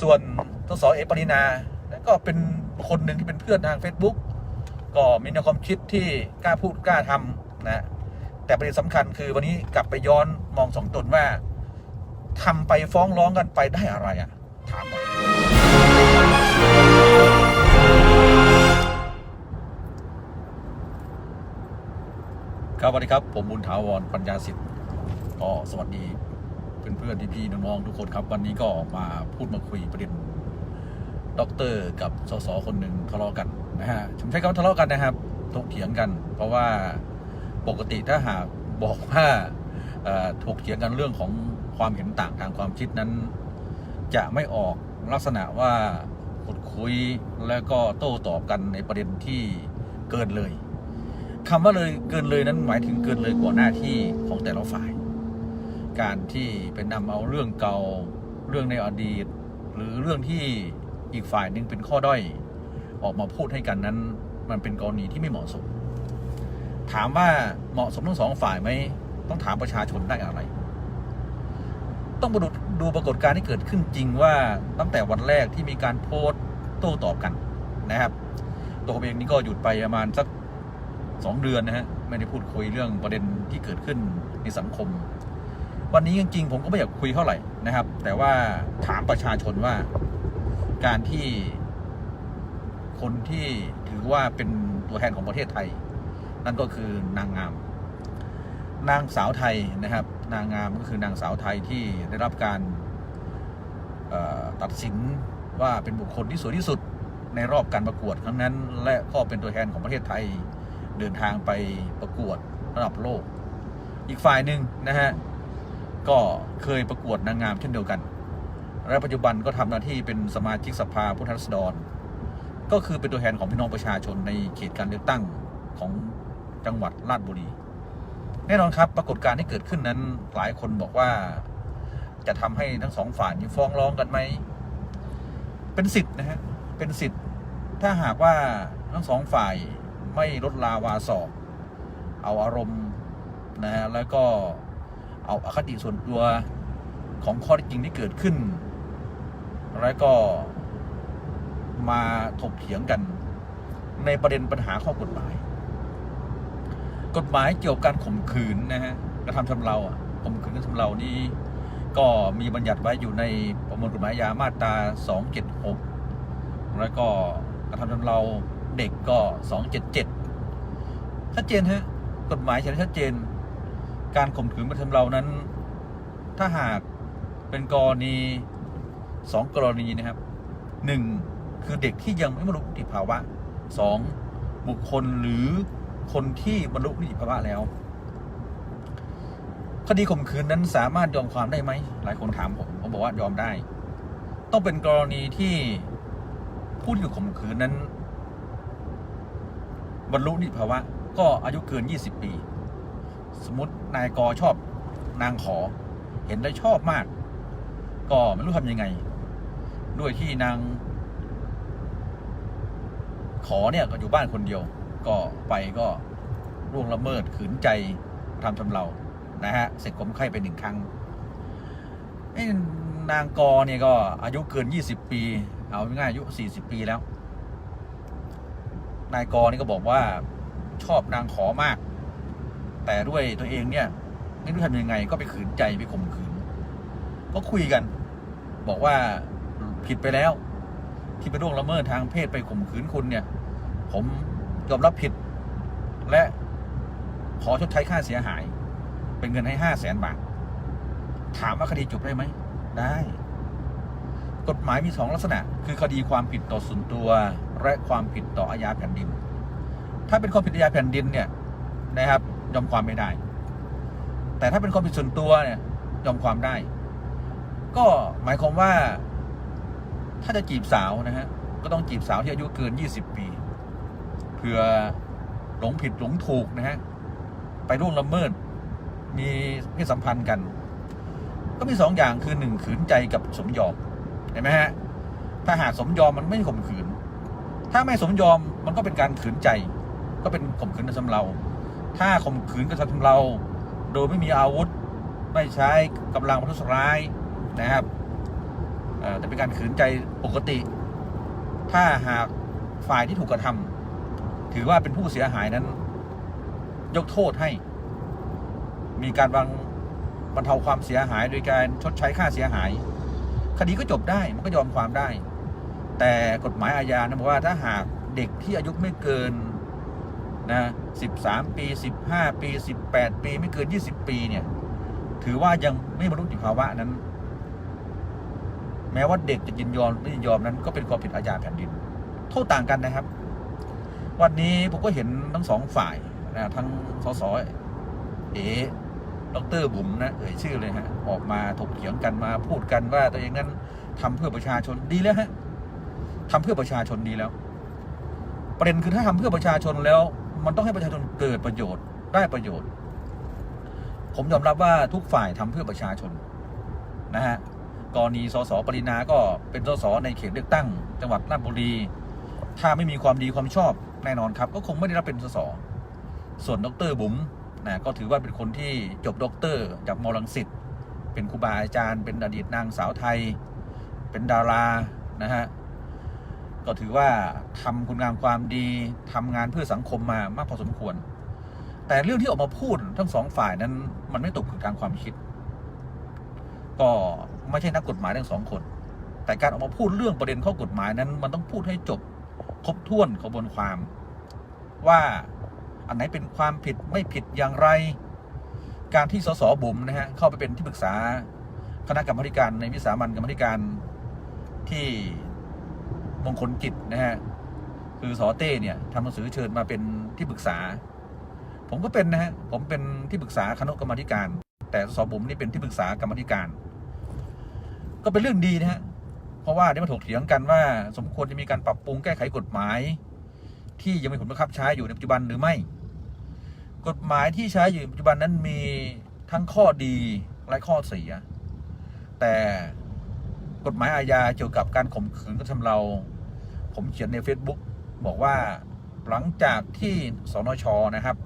ส่วนทศเอปรินาก็เป็นคนหนึ่งที่เป็นเพื่อนทาง Facebook ก็มีแนวความคิดที่กล้าพูดกล้าทำนะแต่ประเด็นสำคัญคือวันนี้กลับไปย้อนมองสองตนว่าทำไปฟ้องร้องกันไปได้อะไรอะ ถามหน่อยครับสวัสดีครับ ผมบุญถาวรปัญญาสิทธิ์ก็สวัสดี เพื่อนๆพี่ๆน้องๆทุกคนครับวันนี้ก็มาพูดมาคุยประเด็นด็อกเตอร์กับสสคนหนึ่งทะเลาะกันนะฮะผมใช้คำว่าทะเลาะกันนะครับถกเถียงกัน เพราะว่าปกติถ้าหากบอกว่าถกเถียงกันเรื่องของความเห็นต่างทางความคิดนั้น จะไม่ออกลักษณะว่าขุดคุยแล้วก็โต้ตอบกันในประเด็นที่เกินเลยคำว่าเลยเกินเลยนั้นหมายถึงเกินเลยกว่าหน้าที่ของแต่ละฝ่าย การที่เป็นนำเอาเรื่องเก่าเรื่องในอดีต หรือเรื่องที่อีกฝ่ายหนึ่งเป็นข้อด้อย ออกมาพูดให้กันนั้น มันเป็นกรณีที่ไม่เหมาะสม ถามว่าเหมาะสมทั้งสองฝ่ายไหมต้องถามประชาชนได้อะไร ต้องมาดูดูปรากฏการณ์ที่เกิดขึ้นจริงว่าตั้งแต่วันแรกที่มีการโพสต์โต้ตอบกันนะครับ ตัวผมเองนี่ก็หยุดไปประมาณสักสองเดือนนะฮะไม่ได้พูดคุยเรื่องประเด็นที่เกิดขึ้นในสังคม วันนี้จริงๆผมก็ไม่อยากคุยเท่าไหร่นะครับ แต่ว่าถามประชาชนว่าการที่คนที่ถือว่าเป็นตัวแทนของประเทศไทย นั่นก็คือนางงาม นางสาวไทยนะครับ นางงามก็คือนางสาวไทยที่ได้รับการตัดสินว่าเป็นบุคคลที่สวยที่สุดในรอบการประกวดครั้งนั้น และก็เป็นตัวแทนของประเทศไทย เดินทางไปประกวดระดับโลก อีกฝ่ายหนึ่งนะฮะ ก็เคยประกวดนางงามเช่นเดียวกัน และปัจจุบันก็ทำหน้าที่เป็นสมาชิกสภาผู้แทนราษฎร ก็คือเป็นตัวแทนของพี่น้องประชาชนในเขตการเลือกตั้งของจังหวัดราชบุรี แน่นอนครับปรากฏการณ์ที่เกิดขึ้นนั้นหลายคนบอกว่าจะทำให้ทั้งสองฝ่ายนี้ฟ้องร้องกันไหม เป็นสิทธิ์นะฮะ เป็นสิทธิ์ ถ้าหากว่าทั้งสองฝ่ายไม่ลดลาวาสอกเอาอารมณ์นะฮะ แล้วก็ เอาอคติส่วนตัวของข้อท็จจริงที่เกิดขึ้น แล้วก็มาถกเถียงกัน ในประเด็นปัญหาข้อกฎหมาย กฎหมายเกี่ยวกับการข่มขืนนะฮะกระทำชำเราอะข่มขืนกระทำชำเรานี้ก็มีบัญญัติไว้อยู่ในประมวลกฎหมายอาญามาตรา 276 แล้วก็กระทำชำเราเด็กก็ 277 ชัดเจนฮะกฎหมายเขียนชัดเจน การข่มขืนกระทำเรานั้น ถ้าหากเป็นกรณีสองกรณีนะครับหนึ่งคือเด็กที่ยังไม่บรรลุนิติภาวะสองบุคคลหรือคนที่บรรลุนิติภาวะแล้ว คดีข่มขืนนั้นสามารถยอมความได้ไหม หลายคนถามผมผมบอกว่ายอมได้ ต้องเป็นกรณีที่ผู้ที่ถูกข่มขืนนั้น บรรลุนิติภาวะ ก็อายุเกิน 20 ปี สมมตินายกชอบนางขอ เห็นได้ชอบมาก ก็ไม่รู้ทำยังไง ด้วยที่นางขอเนี่ยก็อยู่บ้านคนเดียว ก็ไปก็ร่วงละเมิดขืนใจทำชำเรานะฮะเสร็จกลมไข้ไปหนึ่งครั้งนางกอเนี่ยก็อายุเกิน20ปี เอาง่ายอายุ40ปีแล้ว นายกอนี่ก็บอกว่าชอบนางขอมาก แต่ด้วยตัวเองเนี่ยไม่รู้ทำยังไงก็ไปขืนใจไปข่มขืน ก็คุยกัน บอกว่าผิดไปแล้ว ที่ไปร่วงละเมิดทางเพศไปข่มขืนคุณเนี่ย ผมยอมรับผิด และขอชดใช้ค่าเสียหาย เป็นเงินให้ห้าแสนบาท ถามว่าคดีจบได้ไหม ได้ กฎหมายมีสองลักษณะ คือคดีความผิดต่อส่วนตัว และความผิดต่ออาญาแผ่นดิน ถ้าเป็นความผิดอาญาแผ่นดินเนี่ยนะครับ ยอมความไม่ได้ แต่ถ้าเป็นความผิดส่วนตัวเนี่ย ยอมความได้ ก็หมายความว่า ถ้าจะจีบสาวนะฮะ ก็ต้องจีบสาวที่อายุเกิน 20 ปีเพื่อหลงผิดหลงถูกนะฮะ ไปร่วงละเมิด มีเพศสัมพันธ์กัน ก็มีสองอย่างคือหนึ่งขืนใจกับสมยอมเห็นไหมฮะ ถ้าหากสมยอมมันไม่ข่มขืน ถ้าไม่สมยอมมันก็เป็นการขืนใจ ก็เป็นข่มขืนกระทำเรา ถ้าข่มขืนกระทำเรา โดยไม่มีอาวุธ ไม่ใช้กำลังประทุษร้ายนะครับแต่เป็นการขืนใจปกติ ถ้าหากฝ่ายที่ถูกกระทำถือว่าเป็นผู้เสียหายนั้น ยกโทษให้ มีการบางบรรเทาความเสียหายโดยการชดใช้ค่าเสียหาย คดีก็จบได้มันก็ยอมความได้ แต่กฎหมายอาญานะบอกว่าถ้าหากเด็กที่อายุไม่เกินนะ 13 ปี 15 ปี 18 ปี ไม่เกิน 20 ปีเนี่ย ถือว่ายังไม่บรรลุนิติภาวะนั้น แม้ว่าเด็กจะยินยอมไม่ยินยอมนั้นก็เป็นความผิดอาญาแผ่นดิน โทษต่างกันนะครับ วันนี้ผมก็เห็นทั้งสองฝ่ายนะทั้งสสเอดรบุ๋มนะเอ่ยชื่อเลยฮะออกมาถกเถียงกันมาพูดกันว่าตัวเองนั้นทำเพื่อประชาชนดีแล้วฮะทำเพื่อประชาชนดีแล้ว ประเด็นคือถ้าทำเพื่อประชาชนแล้ว มันต้องให้ประชาชนเกิดประโยชน์ได้ประโยชน์ ผมยอมรับว่าทุกฝ่ายทำเพื่อประชาชนนะฮะกรณีสสปรินาก็เป็นสสในเขตเลือกตั้ง จังหวัดราชบุรี ถ้าไม่มีความดีความชอบแน่นอนครับ ก็คงไม่ได้รับเป็นสสส่วนดรบุ๋มนะก็ถือว่าเป็นคนที่จบด็อกเตอร์จากมอลังสิตเป็นครูบาอาจารย์ เป็นอดีตนางสาวไทย เป็นดารานะฮะ ก็ถือว่าทำคุณงามความดีทำงานเพื่อสังคมมามากพอสมควร แต่เรื่องที่ออกมาพูดทั้งสองฝ่ายนั้นมันไม่ตกถึงทางความคิด ก็ไม่ใช่นักกฎหมายทั้งสองคน แต่การออกมาพูดเรื่องประเด็นข้อกฎหมายนั้น มันต้องพูดให้จบครบถ้วนขบวนความ ว่าอันไหนเป็นความผิดไม่ผิดอย่างไร การที่สสบุ๋มนะฮะเข้าไปเป็นที่ปรึกษาคณะกรรมาธิการในวิสามันกรรมธิการที่ มงคลกิจนะฮะคือสอเต้เนี่ยทำหนังสือเชิญมาเป็นที่ปรึกษา ผมก็เป็นนะฮะผมเป็นที่ปรึกษาคณะกรรมธิการ แต่สสบุ๋มนี่เป็นที่ปรึกษากรรมธิการ ก็เป็นเรื่องดีนะฮะเพราะว่าได้มาถกเถียงกันว่า สมควรจะมีการปรับปรุงแก้ไขกฎหมาย ที่ยังมีผลบังคับใช้อยู่ในปัจจุบันหรือไม่ กฎหมายที่ใช้อยู่ในปัจจุบันนั้นมีทั้งข้อดีและข้อเสีย แต่ กฎหมายอาญาเกี่ยวกับการข่มขืนกระทำเรา ผมเขียนใน Facebook บอกว่าหลังจากที่สนชนะครับ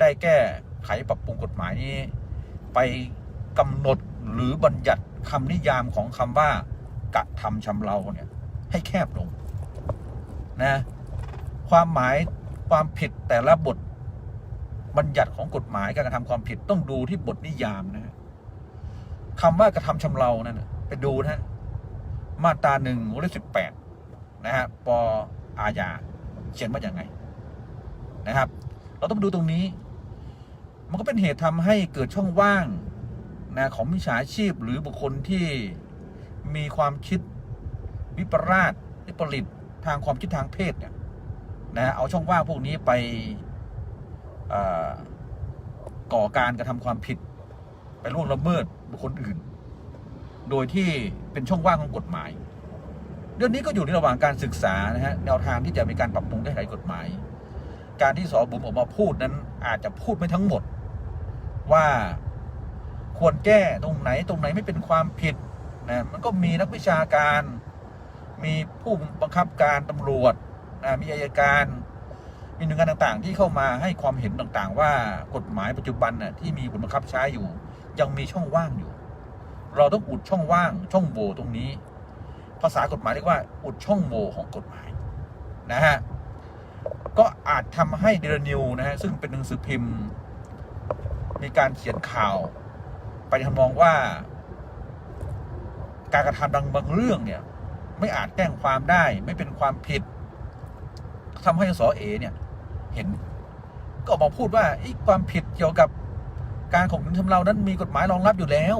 ได้แก้ไขปรับปรุงกฎหมายนี้ ไปกำหนดหรือบัญญัติคำนิยามของคำว่ากระทำชำเราเนี่ย ให้แคบลงนะความหมายความผิดแต่ละบทบัญญัติของกฎหมายการกระทำความผิดต้องดูที่บทนิยามนะคำว่ากระทำชำเรานั่นน่ะไปดูนะฮะ มาตราหนึ่งวงเล็บสิบแปดนะฮะปอาญาเขียนว่าอย่างไงนะครับ เราต้องมาดูตรงนี้ มันก็เป็นเหตุทำให้เกิดช่องว่างนะของมิจฉาชีพหรือบุคคลที่มีความคิดวิปราชวิปริตทางความคิดทางเพศเนี่ยนะเอาช่องว่างพวกนี้ไปก่อการกระทำความผิด ไปล่วงละเมิดบุคคลอื่น โดยที่เป็นช่องว่างของกฎหมาย เรื่องนี้ก็อยู่ในระหว่างการศึกษานะฮะแนวทางที่จะมีการปรับปรุงแก้ไขกฎหมาย การที่สอบุ๋มออกมาพูดนั้นอาจจะพูดไม่ทั้งหมด ว่าควรแก้ตรงไหนตรงไหนไม่เป็นความผิดนะมันก็มีนักวิชาการ มีผู้บังคับการตำรวจนะมีอายการมีหน่วยงานต่างๆ ที่เข้ามาให้ความเห็นต่างๆ ว่ากฎหมายปัจจุบันน่ะที่มีผลบังคับใช้อยู่ ยังมีช่องว่างอยู่ เราต้องอุดช่องว่าง ช่องโหว่ตรงนี้ ภาษากฎหมายเรียกว่า อุดช่องโหว่ของกฎหมายนะฮะก็อาจทำให้เดลนิวนะฮะซึ่งเป็นหนังสือพิมพ์ มีการเขียนข่าว ไปทำนองว่า การกระทำดังบางเรื่องเนี่ย ไม่อาจแจ้งความได้ ไม่เป็นความผิดทำให้สอเอเนี่ย เห็น ก็ออกมาพูดว่าไอ้ความผิดเกี่ยวกับการข่มขืนทำเรานั้นมีกฎหมายรองรับอยู่แล้ว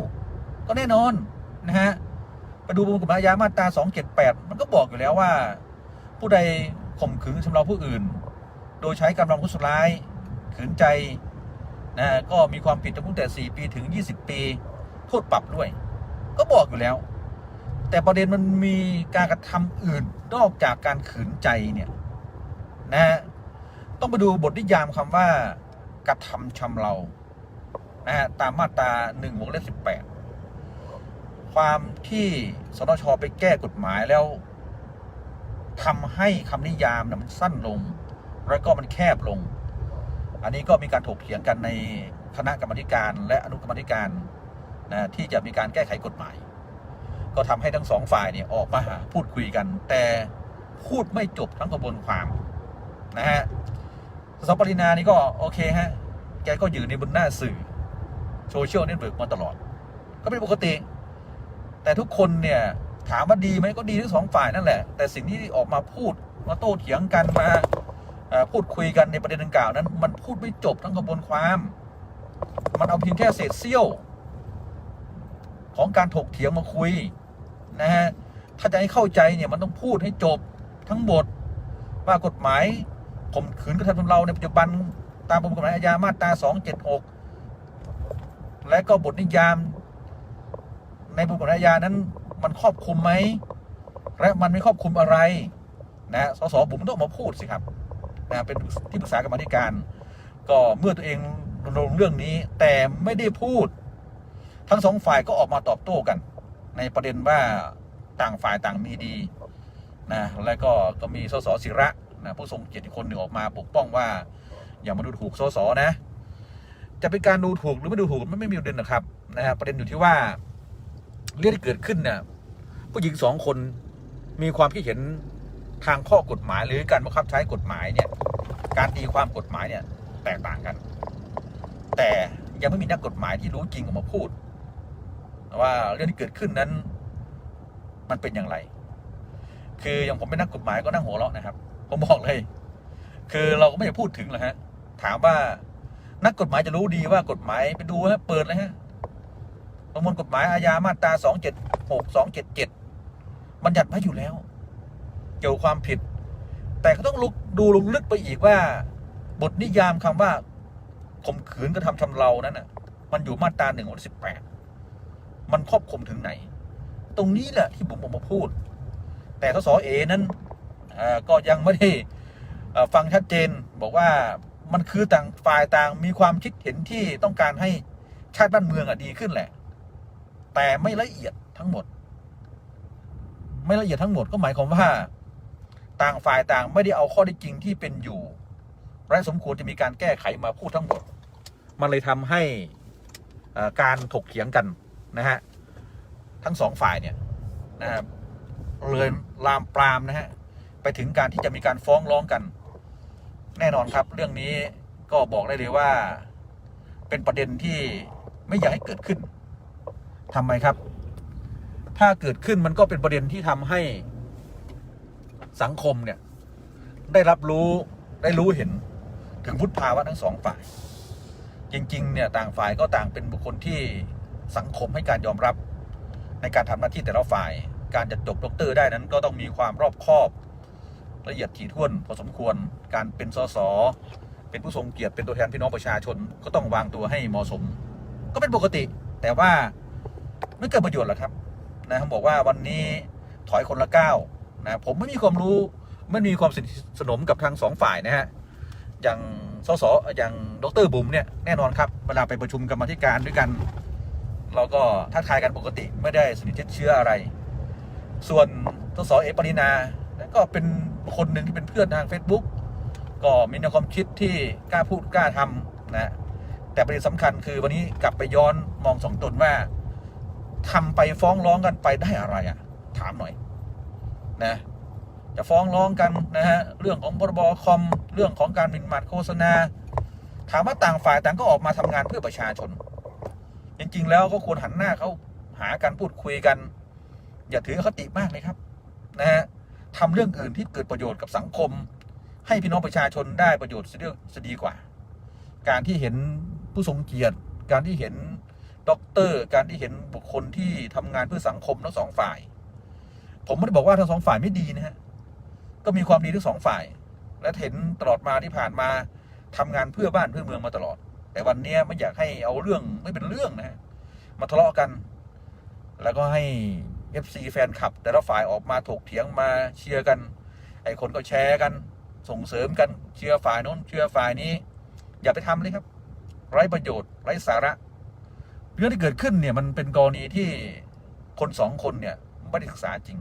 ก็แน่นอนนะฮะไปดูประมวลกฎหมายอาญามาตรา 278 มันก็บอกอยู่แล้วว่า ผู้ใดข่มขืนทำเราผู้อื่น โดยใช้กำลังประทุร้าย ขืนใจนะก็มีความผิดจำคุกแต่ 4 ปีถึง 20 ปี โทษปรับด้วย ก็บอกอยู่แล้ว แต่ประเด็นมันมีการกระทำอื่นนอกจากการขืนใจเนี่ยนะฮะต้องไปดูบทนิยามคำว่ากระทำชำเรานะฮะตามมาตราหนึ่งวงเล็บสิบแปด ความที่สนชไปแก้กฎหมายแล้วทำให้คำนิยามนะมันสั้นลง แล้วก็มันแคบลง อันนี้ก็มีการถกเถียงกันในคณะกรรมการและอนุกรรมการนะที่จะมีการแก้ไขกฎหมาย ก็ทำให้ทั้งสองฝ่ายเนี่ยออกมาหาพูดคุยกัน แต่พูดไม่จบทั้งกระบวนความนะฮะสปรินานี่ก็โอเคฮะ แกก็อยู่ในบนหน้าสื่อโซเชียลเน็ตเวิร์กมาตลอด ก็เป็นปกติ แต่ทุกคนเนี่ยถามว่าดีไหมก็ดีทั้งสองฝ่ายนั่นแหละ แต่สิ่งที่ออกมาพูดมาโต้เถียงกันมาพูดคุยกันในประเด็นดังกล่าวนั้น มันพูดไม่จบทั้งกระบวนความ มันเอาเพียงแค่เศษเสี้ยว ของการถกเถียงมาคุยนะฮะถ้าจะให้เข้าใจเนี่ยมันต้องพูดให้จบทั้งหมดว่ากฎหมายข่มขืนกระทำชำเราในปัจจุบันตามประมวลกฎหมายอาญามาตรา 276 และก็บทนิยาม ในประมวลกฎหมายอาญานั้นมันครอบคลุมไหมและมันไม่ครอบคลุมอะไรนะสสบุ๋มต้องออกมาพูดสิครับนะเป็นที่ปรึกษากรรมธิการ ก็เมื่อตัวเองลงเรื่องนี้ แต่ไม่ได้พูด ทั้งสองฝ่ายก็ออกมาตอบโต้กัน ในประเด็นว่าต่างฝ่ายต่างมีดีนะแล้วก็ก็มีสสศิระนะผู้ทรงเกียรติคนหนึ่งออกมาปกป้องว่า อย่ามาดูถูกสสนะ จะเป็นการดูถูกหรือไม่ดูถูกมันไม่มีประเด็นนะครับนะฮะประเด็นอยู่ที่ว่า เรื่องที่เกิดขึ้นเนี่ยผู้หญิงสองคนมีความคิดเห็นทางข้อกฎหมาย หรือการบังคับใช้กฎหมายเนี่ย การตีความกฎหมายเนี่ย แตกต่างกัน แต่ยังไม่มีนักกฎหมายที่รู้จริงออกมาพูด ว่าเรื่องที่เกิดขึ้นนั้น มันเป็นอย่างไร คืออย่างผมเป็นนักกฎหมายก็นั่งหัวเราะนะครับ ผมบอกเลย คือเราก็ไม่ได้พูดถึงหรอกฮะ ถามว่านักกฎหมายจะรู้ดีว่ากฎหมายไปดูฮะเปิดเลยฮะ ประมวลกฎหมายอาญามาตราสองเจ็ดหกสองเจ็ดเจ็ดบัญญัติไว้อยู่แล้ว เกี่ยวความผิด แต่ก็ต้องลุกดูลงลึกไปอีกว่า บทนิยามคำว่าข่มขืนกระทำชำเรานั้นน่ะ มันอยู่มาตราหนึ่งสิบแปดมันครอบคลุมถึงไหน ตรงนี้แหละที่ผมออกมาพูด แต่ทศเอนั้นก็ยังไม่ได้ฟังชัดเจนบอกว่ามันคือต่างฝ่ายต่างมีความคิดเห็นที่ต้องการให้ชาติบ้านเมืองอะดีขึ้นแหละ แต่ไม่ละเอียดทั้งหมด ไม่ละเอียดทั้งหมดก็หมายความว่า ต่างฝ่ายต่างไม่ได้เอาข้อได้จริงที่เป็นอยู่ และสมควรจะมีการแก้ไขมาพูดทั้งหมด มันเลยทำให้การถกเถียงกันนะฮะทั้งสองฝ่ายเนี่ยนะครับเลยลามปรามนะฮะไปถึงการที่จะมีการฟ้องร้องกัน แน่นอนครับ เรื่องนี้ก็บอกได้เลยว่า เป็นประเด็นที่ไม่อยากให้เกิดขึ้น ทำไมครับ ถ้าเกิดขึ้นมันก็เป็นประเด็นที่ทำให้สังคมเนี่ย ได้รับรู้ได้รู้เห็นถึงพุทธภาวะทั้งสองฝ่าย จริง ๆ เนี่ยต่างฝ่ายก็ต่างเป็นบุคคลที่สังคมให้การยอมรับในการทำหน้าที่แต่ละฝ่าย การจะจบด็อกเตอร์ได้นั้น ก็ต้องมีความรอบคอบละเอียดถี่ถ้วนพอสมควรการเป็นสสเป็นผู้ทรงเกียรติเป็นตัวแทนพี่น้องประชาชน ก็ต้องวางตัวให้เหมาะสม ก็เป็นปกติ แต่ว่า ไม่เกิดประโยชน์หรอกครับนะผมบอกว่าวันนี้ถอยคนละก้าวนะผมไม่มีความรู้ไม่มีความสนิทสนมกับทางสองฝ่ายนะฮะอย่างสสอย่างดรบุ๋มเนี่ยแน่นอนครับเวลาไปประชุมกรรมธิการด้วยกัน เราก็ทักทายกันปกติไม่ได้สนิทเชื้ออะไร ส่วนสสเอปรินาก็เป็นคนหนึ่งที่เป็นเพื่อนทาง Facebook ก็มีแนวความคิดที่กล้าพูดกล้าทำนะแต่ประเด็นสำคัญคือวันนี้กลับไปย้อนมองสองตนว่า ทำไปฟ้องร้องกันไปได้อะไรอะ่ะ ถามหน่อยนะจะฟ้องร้องกันนะฮะเรื่องของพรบคอมเรื่องของการหมิ่นมาทโฆษณา ถามว่าต่างฝ่ายต่างก็ออกมาทำงานเพื่อประชาชน จริง ๆ แล้วก็ควรหันหน้าเขาหาการพูดคุยกัน อย่าถือคติมากเลยครับนะฮะทำเรื่องอื่นที่เกิดประโยชน์กับสังคม ให้พี่น้องประชาชนได้ประโยชน์เสียดีกว่า การที่เห็นผู้ทรงเกียรติ การที่เห็น ด็อกเตอร์การที่เห็นบุคคลที่ทำงานเพื่อสังคมทั้งสองฝ่าย ผมไม่ได้บอกว่าทั้งสองฝ่ายไม่ดีนะฮะก็มีความดีทั้งสองฝ่าย และเห็นตลอดมาที่ผ่านมาทำงานเพื่อบ้านเพื่อเมืองมาตลอด แต่วันนี้ไม่อยากให้เอาเรื่องไม่เป็นเรื่องนะฮะมาทะเลาะกัน แล้วก็ให้ FC แฟนคลับ แต่ละฝ่ายออกมาถกเถียงมาเชียร์กัน ไอ้คนก็แชร์กันส่งเสริมกันเชียร์ฝ่ายโน้นเชียร์ฝ่ายนี้ อย่าไปทำเลยครับ ไร้ประโยชน์ไร้สาระ เรื่องที่เกิดขึ้นเนี่ยมันเป็นกรณีที่คนสองคนเนี่ยไม่ได้ศึกษาจริง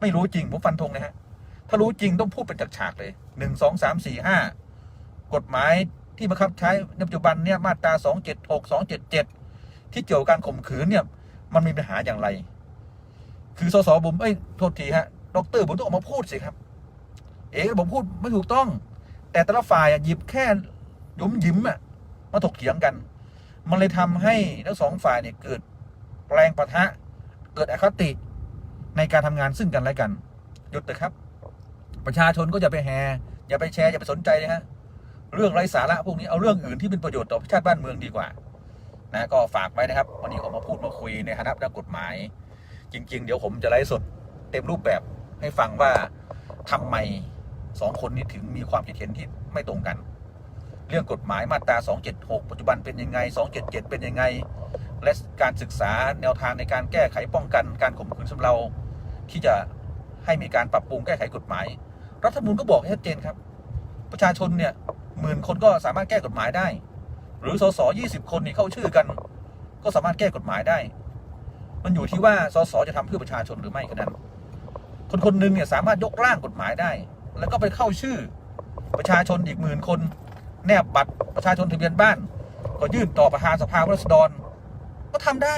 ไม่รู้จริงผมฟันธงนะฮะถ้ารู้จริงต้องพูดเป็นจากฉากเลยหนึ่งสองสามสี่ห้ากฎหมายที่บังคับใช้ในปัจจุบันเนี่ยมาตราสองเจ็ดหกสองเจ็ดเจ็ดที่เกี่ยวกับการข่มขืนเนี่ยมันมีปัญหาอย่างไร คือสสบุ๋มเอ้ยโทษทีฮะดอกเตอรบุ๋มต้องออกมาพูดสิครับ เอ๋ผมพูดไม่ถูกต้อง แต่แต่ละฝ่ายหยิบแค่ยุมยิมอะมาถกเถียงกัน มันเลยทำให้ทั้งสองฝ่ายเนี่ยเกิดแรงประทะ เกิดอคติในการทำงานซึ่งกันและกันหยุดเถอะครับ ประชาชนก็อย่าไปแห่อย่าไปแชร์อย่าไปสนใจนะฮะเรื่องไร้สาระพวกนี้เอาเรื่องอื่นที่เป็นประโยชน์ต่อชาติบ้านเมืองดีกว่านะก็ฝากไว้นะครับวันนี้ออกมาพูดมาคุยในฐานะนักกฎหมาย จริง ๆ เดี๋ยวผมจะไลฟ์สดเต็มรูปแบบให้ฟังว่าทำไมสองคนนี้ถึงมีความคิดเห็นที่ไม่ตรงกัน เรื่องกฎหมายมาตรา 276 ปัจจุบันเป็นยังไง 277 เป็นยังไง และการศึกษาแนวทางในการแก้ไขป้องกันการข่มขืนสำเราที่จะให้มีการปรับปรุงแก้ไขกฎหมาย รัฐธรรมนูญก็บอกให้ชัดเจนครับ ประชาชนเนี่ยหมื่นคนก็สามารถแก้กฎหมายได้ หรือสส20คนนี่เข้าชื่อกัน ก็สามารถแก้กฎหมายได้ มันอยู่ที่ว่าสสจะทำเพื่อประชาชนหรือไม่แค่นั้น คนคนหนึ่งเนี่ยสามารถยกร่างกฎหมายได้ แล้วก็ไปเข้าชื่อ ประชาชนอีกหมื่นคน แนบบัตรประชาชนทะเบียนบ้าน ก็ยื่นต่อประธานสภาผู้แทนราษฎร ก็ทำได้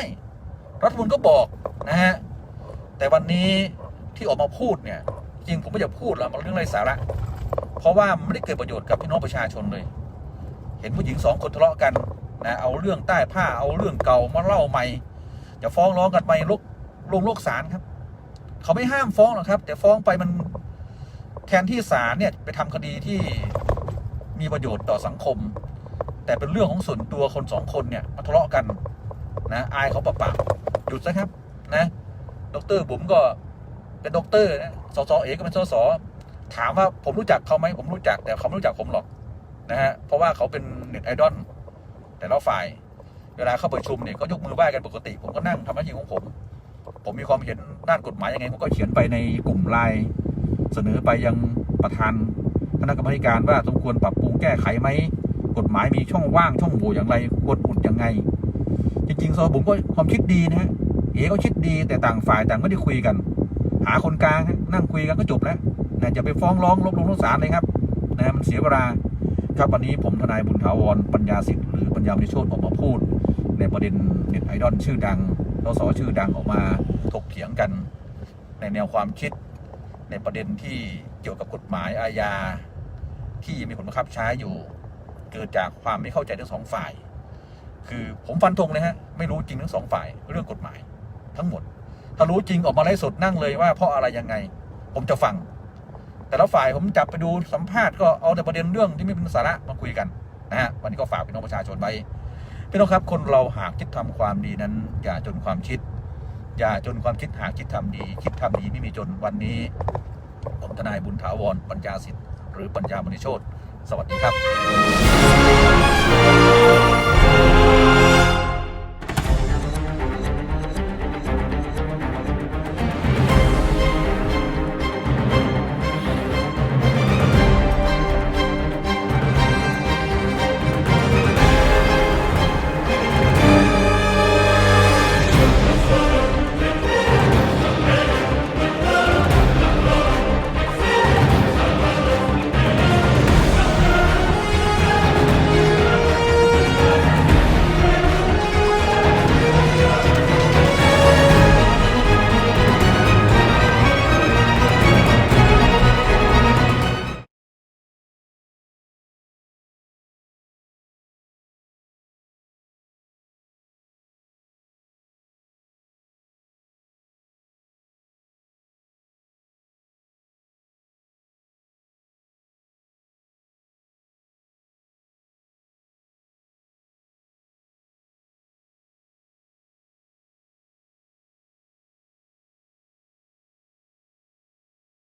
รัฐมนูลก็บอกนะฮะแต่วันนี้ที่ออกมาพูดเนี่ยจริงผมไม่อยากพูดหรอกมันเรื่องไร้สาระ เพราะว่าไม่ได้เกิดประโยชน์กับพี่น้องประชาชนเลย เห็นผู้หญิงสองคนทะเลาะกันนะเอาเรื่องใต้ผ้าเอาเรื่องเก่ามาเล่าใหม่ จะฟ้องร้องกันไปลกลงโลกศาลครับ เขาไม่ห้ามฟ้องหรอกครับ แต่ฟ้องไปมันแทนที่ศาลเนี่ยไปทำคดีที่ มีประโยชน์ต่อสังคม แต่เป็นเรื่องของส่วนตัวคนสองคนเนี่ยมาทะเลาะกันนะอายเขาปะปะหยุดซะครับนะดรบุ๋มก็เป็นด็อกเตอร์นะสสเอกก็เป็นสสถามว่าผมรู้จักเขาไหมผมรู้จักแต่เขาไม่รู้จักผมหรอกนะฮะเพราะว่าเขาเป็นเน็ตไอดอลแต่ละฝ่าย เวลาเข้าประชุมเนี่ยก็ยกมือไหว้กันปกติ ผมก็นั่งทำหน้าที่ของผม ผมมีความเห็นด้านกฎหมายยังไงผมก็เขียนไปในกลุ่มไลน์เสนอไปยังประธาน คณะกรรมการว่าสมควรปรับปรุงแก้ไขไหมกฎหมายมีช่องว่างช่องโหว่อย่างไรควรอุดยังไง จริงๆซอผมก็ความคิดดีนะฮะเอ๋ก็คิดดีแต่ต่างฝ่ายต่างไม่ได้คุยกัน หาคนกลางนั่งคุยกันก็จบแล้วนะจะไปฟ้องร้องลบลงลงศาลเลยครับนะมันเสียเวลาครับวันนี้ผมทนายบุญถาวรปัญญาสิทธิ์หรือปัญญาวิโชตออกมาพูด ในประเด็นเน็ตไอดอลชื่อดังสสชื่อดังออกมาถกเถียงกัน ในแนวความคิด ในประเด็นที่เกี่ยวกับกฎหมายอาญา ที่มีผลบังคับใช้อยู่ เกิดจากความไม่เข้าใจทั้งสองฝ่าย คือผมฟันธงเลยฮะไม่รู้จริงทั้งสองฝ่าย เรื่องกฎหมายทั้งหมด ถ้ารู้จริงออกมาไล่สดนั่งเลยว่าเพราะอะไรยังไง ผมจะฟัง แต่ละฝ่ายผมจับไปดูสัมภาษณ์ก็เอาแต่ประเด็นเรื่องที่ไม่เป็นสาระมาคุยกันนะฮะวันนี้ก็ฝากพี่น้องประชาชนไว้พี่น้องครับคนเราหากคิดทำความดีนั้น อย่าจนความคิด อย่าจนความคิดหากคิดทำดี คิดทำดีไม่มีจนวันนี้ผมทนายบุญถาวรปัญญาสิทธิ์หรือปัญญามณิโชตสวัสดีครับ